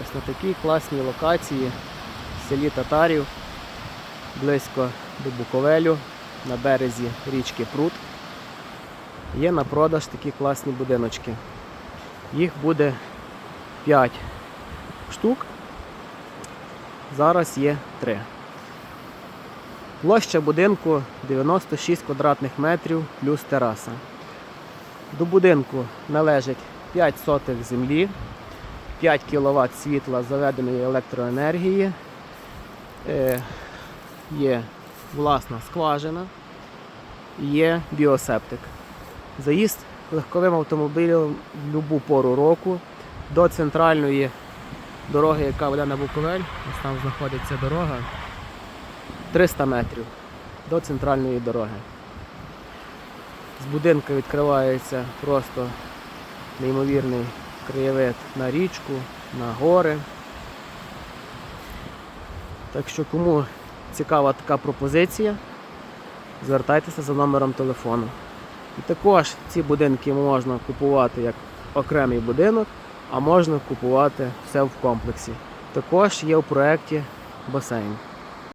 Ось на такій класній локації в селі Татарів, близько до Буковелю, на березі річки Прут. Є на продаж такі класні будиночки. Їх буде 5 штук. Зараз є 3. Площа будинку 96 квадратних метрів плюс тераса. До будинку належить 5 сотих землі, 5 кВт світла заведеної електроенергії, е, є власна скважина, є біосептик. Заїзд легковим автомобілем в будь-яку пору року до центральної дороги, яка веде на Буковель. Ось там знаходиться дорога. 300 метрів до центральної дороги. З будинку відкривається просто неймовірний краєвид на річку, на гори. Так що кому цікава така пропозиція, звертайтеся за номером телефону. І також ці будинки можна купувати як окремий будинок, а можна купувати все в комплексі. Також є у проєкті басейн.